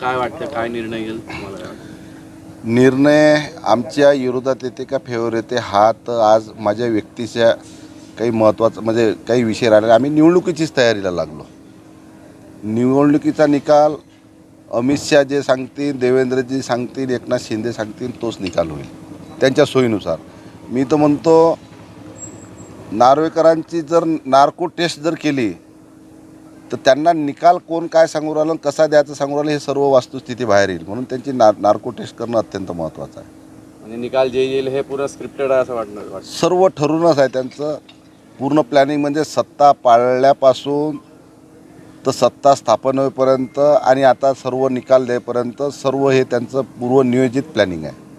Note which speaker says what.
Speaker 1: काय वाटतं काय निर्णय येईल तुम्हाला काय वाटतं?
Speaker 2: निर्णय आमच्या विरोधात येते का फेवर येते हा तर आज माझ्या व्यक्तीच्या काही महत्त्वाचं म्हणजे काही विषय राहिला आम्ही निवडणुकीचीच तयारीला लागलो. निवडणुकीचा निकाल अमित शहा जे सांगतील देवेंद्रजी सांगतील एकनाथ शिंदे सांगतील तोच निकाल होईल. त्यांच्या सोयीनुसार. मी तर म्हणतो नार्वेकरांची जर नार्को टेस्ट जर केली तर त्यांना निकाल कोण काय सांगू राहिलं आणि कसा द्यायचं सांगू राहिलं हे सर्व वास्तुस्थिती बाहेर येईल. म्हणून त्यांची नार नार्को टेस्ट करणं अत्यंत महत्त्वाचं आहे.
Speaker 1: म्हणजे निकाल जे येईल हे पूर्ण स्क्रिप्टेड आहे असं वाटणार वाटतं.
Speaker 2: सर्व ठरूनच आहे त्यांचं. पूर्ण प्लॅनिंग म्हणजे सत्ता पाळल्यापासून तर सत्ता स्थापन होईपर्यंत आणि आता सर्व निकाल देईपर्यंत सर्व हे त्यांचं पूर्वनियोजित प्लॅनिंग आहे.